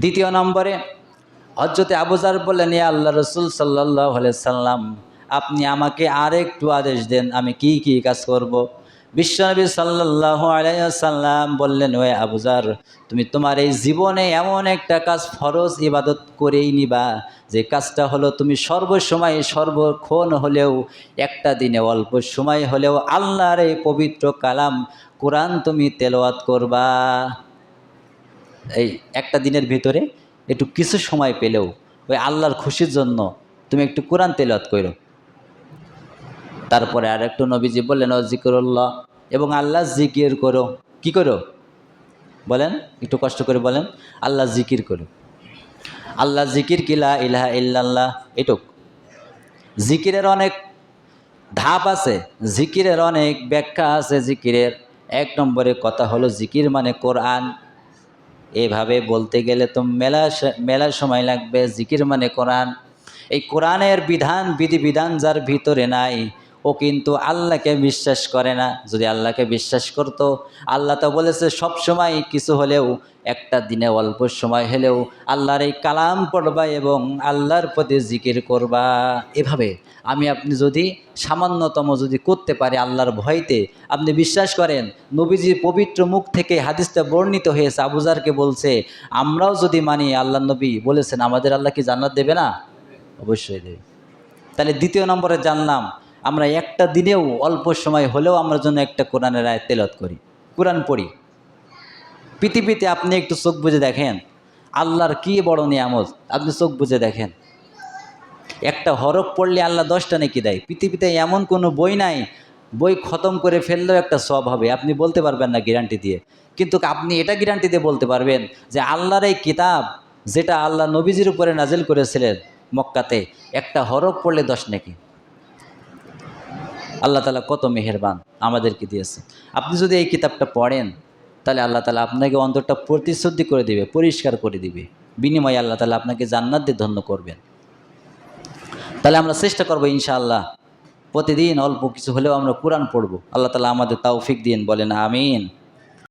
দ্বিতীয় নম্বরে হজরতে আবুজার বললেন, ইয়া আল্লাহ রসুল সাল্লাহ সাল্লাম, আপনি আমাকে আর একটু আদেশ দেন, আমি কি কি কাজ করব। বিশ্বনবী সাল্লাহ আলাইসাল্লাম বললেন ওয়ে আবুজার তুমি তোমার এই জীবনে এমন একটা কাজ ফরজ ইবাদত করেই নিবা, যে কাজটা হলো তুমি সর্বসময় সর্বক্ষণ হলেও, একটা দিনে অল্প সময় হলেও আল্লাহর এই পবিত্র কালাম, কোরআন তুমি তেলাওয়াত করবা এই একটা দিনের ভিতরে একটু কিছু সময় পেলেও ওই আল্লাহর খুশির জন্য তুমি একটু কোরআন তেলাওয়াত করো। তারপরে আর একটু নবীজি বললেন জিকরুল্লাহ এবং আল্লাহ জিকির করো। কি করো? বলেন, একটু কষ্ট করে বলেন, আল্লাহ জিকির করো। আল্লাহ জিকির কিলা ইলাহা ইল্লাল্লাহ। এটুক। জিকিরের অনেক ধাপ আছে, জিকিরের অনেক ব্যাখ্যা আছে। জিকিরের এক নম্বরে কথা হলো, জিকির মানে কোরআন এভাবে বলতে গেলে তো মেলা মেলা সময় লাগবে। জিকির মানে কোরআন। এই কোরআনের বিধান, বিধিবিধান যার ভিতরে নাই ও কিন্তু আল্লাহকে বিশ্বাস করে না। যদি আল্লাহকে বিশ্বাস করত, আল্লাহ তো বলেছে, সব সময় কিছু হলেও, একটা দিনে অল্প সময় হলেও আল্লাহর এই কালাম পড়বা এবং আল্লাহর প্রতি জিকির করবা। এভাবে আমি আপনি যদি সামান্যতম যদি করতে পারি আল্লাহর ভয়তে, আপনি বিশ্বাস করেন নবীজির পবিত্র মুখ থেকে হাদিসটা বর্ণিত হয়েছে। আবুজারকে বলছে, আমরাও যদি মানি, আল্লাহ নবী বলেছেন, আমাদের আল্লাহ কি জান্নাত দেবে না? অবশ্যই দেবে। তাহলে দ্বিতীয় নম্বরে জানলাম আমরা একটা দিনেও অল্প সময় হলেও আমরা জন্য একটা কোরআনের আয় তেলত করি। কোরআন পড়ি। পৃথিবীতে আপনি একটু চোখ বুঝে দেখেন, আল্লাহর কি বড় নিয়ামত, আপনি চোখ বুঝে দেখেন। একটা হরফ পড়লে আল্লাহ দশটা নাকি দেয়। পৃথিবীতে এমন কোনো বই নাই, বই খতম করে ফেললেও একটা সব হবে। আপনি বলতে পারবেন না গ্যারান্টি দিয়ে। কিন্তু আপনি এটা গ্যারান্টি দিয়ে বলতে পারবেন যে আল্লাহর এই কিতাব যেটা আল্লাহ নবীজির উপরে নাজিল করেছিলেন মক্কাতে, একটা হরফ পড়লে দশ নাকি। আল্লাহ তালা কত মেহেরবান আমাদেরকে দিয়েছে। আপনি যদি এই কিতাবটা পড়েন, তাহলে আল্লাহ তালা আপনাকে অন্তরটা প্রতিশ্রুতি করে দিবে, পরিষ্কার করে দিবে। বিনিময়ে আল্লাহ তালা আপনাকে জান্নাত দিয়ে ধন্য করবেন। তাহলে আমরা চেষ্টা করব ইনশাআল্লাহ, প্রতিদিন অল্প কিছু হলেও আমরা কোরআন পড়ব। আল্লাহ তালা আমাদের তাওফিক দিন, বলেন আমিন।